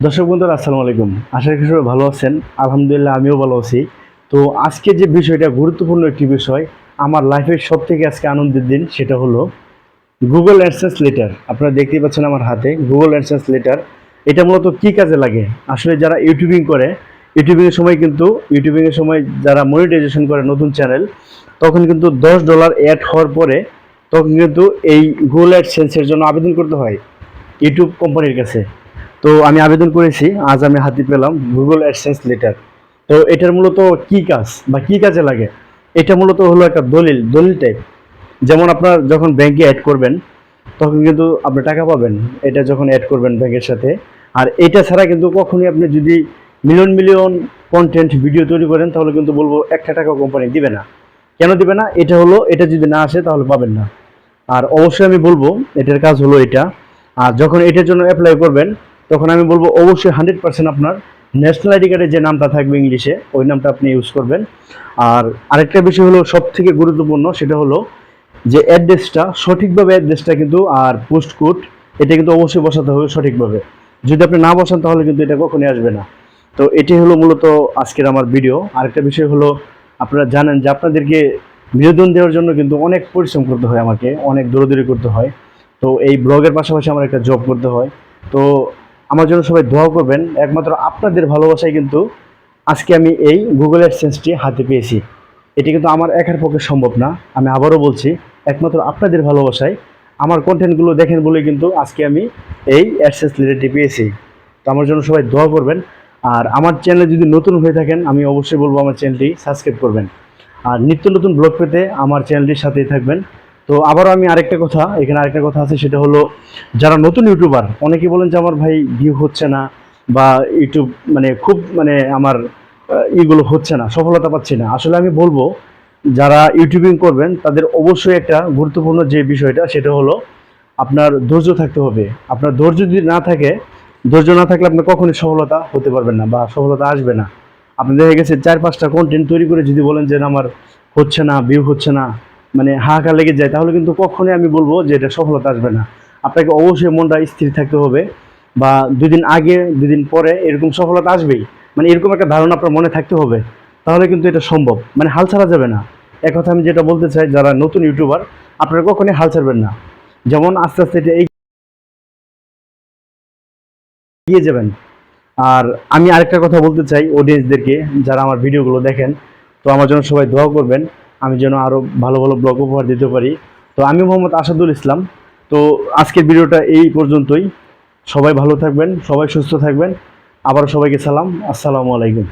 দর্শক বন্ধুরা, আসসালামু আলাইকুম। আশা করি সবাই ভালো আছেন। আলহামদুলিল্লাহ, আমিও ভালো আছি। তো আজকে যে বিষয়টা, গুরুত্বপূর্ণ একটি বিষয়, আমার লাইফের সব থেকে আজকে আনন্দের দিন, সেটা হলো গুগল অ্যাডসেন্স লেটার আপনারা দেখতেই পাচ্ছেন আমার হাতে গুগল অ্যাডসেন্স লেটার এটা মূলত কী কাজে লাগে? আসলে যারা ইউটিউবিং করে ইউটিউবিংয়ের সময় কিন্তু ইউটিউবিংয়ের সময় যারা মনিটাইজেশন করে নতুন চ্যানেল তখন কিন্তু দশ ডলার অ্যাড হওয়ার পরে, তখন কিন্তু এই গুগল অ্যাডসেন্সের জন্য আবেদন করতে হয় ইউটিউব কোম্পানির কাছে। তো আমি আবেদন করেছি, আজ আমি হাতে পেলাম গুগল অ্যাডসেন্স লেটার তো এটার মূলত কি কাজ বা কি কাজে লাগে? এটা মূলত হলো একটা দলিল দলিল টাইপ যেমন আপনার যখন ব্যাংকে অ্যাড করবেন, তখন কিন্তু আপনি টাকা পাবেন। এটা যখন অ্যাড করবেন ব্যাংকের সাথে। আর এটা ছাড়া কিন্তু কখনই আপনি যদি মিলিয়ন মিলিয়ন কন্টেন্ট ভিডিও তৈরি করেন, তাহলে কিন্তু বলব একটা টাকা কোম্পানি দিবে না। কেন দিবে না? এটা হলো, এটা যদি না আসে, তাহলে পাবেন না। আর অবশ্যই আমি বলব, এটার কাজ হলো এটা। আর যখন এটার জন্য অ্যাপ্লাই করবেন তখন আমি বলব অবশ্যই হান্ড্রেড পার্সেন্ট আপনার ন্যাশনাল আইডি কার্ডের যে নামটা থাকবে ইংলিশে, ওই নামটা আপনি ইউজ করবেন। আর আরেকটা বিষয় হলো সব থেকে গুরুত্বপূর্ণ, সেটা হলো যে অ্যাড্রেসটা সঠিকভাবে অ্যাড্রেসটা কিন্তু আর পোস্ট কোড এটা কিন্তু অবশ্যই বসাতে হবে সঠিকভাবে। যদি আপনি না বসান, তাহলে কিন্তু এটা কখনই আসবে না। তো এটি হলো মূলত আজকের আমার ভিডিও আরেকটা বিষয় হলো, আপনারা জানেন যে আপনাদেরকে বিনোদন দেওয়ার জন্য কিন্তু অনেক পরিশ্রম করতে হয় আমাকে, অনেক দৌড়দৌড়ি করতে হয়। তো এই ব্লগের পাশাপাশি আমার একটা জব করতে হয়। তো আমার জন্য সবাই দোয়া করবেন। একমাত্র আপনাদের ভালোবাসায় কিন্তু আজকে আমি এই গুগল অ্যাডসেন্সটি হাতে পেয়েছি। এটি কিন্তু আমার একার পক্ষে সম্ভব না, আমি আবারও বলছি, একমাত্র আপনাদের ভালোবাসায় আমার কন্টেন্টগুলো দেখেন বলে কিন্তু আজকে আমি এই অ্যাডসেন্স লিডারটি পেয়েছি। তো আমার জন্য সবাই দোয়া করবেন। আর আমার চ্যানেলে যদি নতুন হয়ে থাকেন, আমি অবশ্যই বলব আমার চ্যানেলটি সাবস্ক্রাইব করবেন। আর নিত্য নতুন ব্লগ পেতে আমার চ্যানেলটির সাথেই থাকবেন। তো আবারও আমি আরেকটা কথা, এখানে আরেকটা কথা আছে, সেটা হলো যারা নতুন ইউটিউবার অনেকে বলেন যে আমার ভাই ভিউ হচ্ছে না বা ইউটিউব মানে খুব মানে আমার ইগুলো হচ্ছে না, সফলতা পাচ্ছি না। আসলে আমি বলব, যারা ইউটিউবিং করবেন, তাদের অবশ্যই একটা গুরুত্বপূর্ণ যে বিষয়টা, সেটা হলো আপনার ধৈর্য থাকতে হবে। আপনার ধৈর্য যদি না থাকে, ধৈর্য না থাকলে আপনি কখনোই সফলতা হতে পারবেন না বা সফলতা আসবে না। আপনি দেখে গেছে চার পাঁচটা কন্টেন্ট তৈরি করে যদি বলেন যে আমার হচ্ছে না ভিউ হচ্ছে না মানে হাহাকার লেগে যায়, তাহলে কিন্তু কখনোই আমি বলব যে এটা সফলতা আসবে না। আপনাকে অবশ্যই মনটা স্থির থাকতে হবে বা দুদিন আগে, দুদিন পরে এরকম সফলতা আসবেই। মানে এরকম একটা ধারণা আপনার মনে থাকতে হবে, তাহলে কিন্তু এটা সম্ভব। মানে হাল ছাড়া যাবে না। এক কথা আমি যেটা বলতে চাই, যারা নতুন ইউটিউবার, আপনারা কখনোই হাল ছাড়বেন না। যেমন আস্তে আস্তে এটা এগিয়ে যাবেন। আর আমি আরেকটা কথা বলতে চাই অডিয়েন্সদেরকে যারা আমার ভিডিওগুলো দেখেন, তো আমার জন্য সবাই দোয়া করবেন। আমি যেন আরও ভালো ভালো ব্লগ উপহার দিতে পারি। তো আমি মোহাম্মদ আসাদুল ইসলাম। তো আজকের ভিডিওটা এই পর্যন্তই। সবাই ভালো থাকবেন, সবাই সুস্থ থাকবেন। আবার সবাইকে সালাম। আসসালামু আলাইকুম।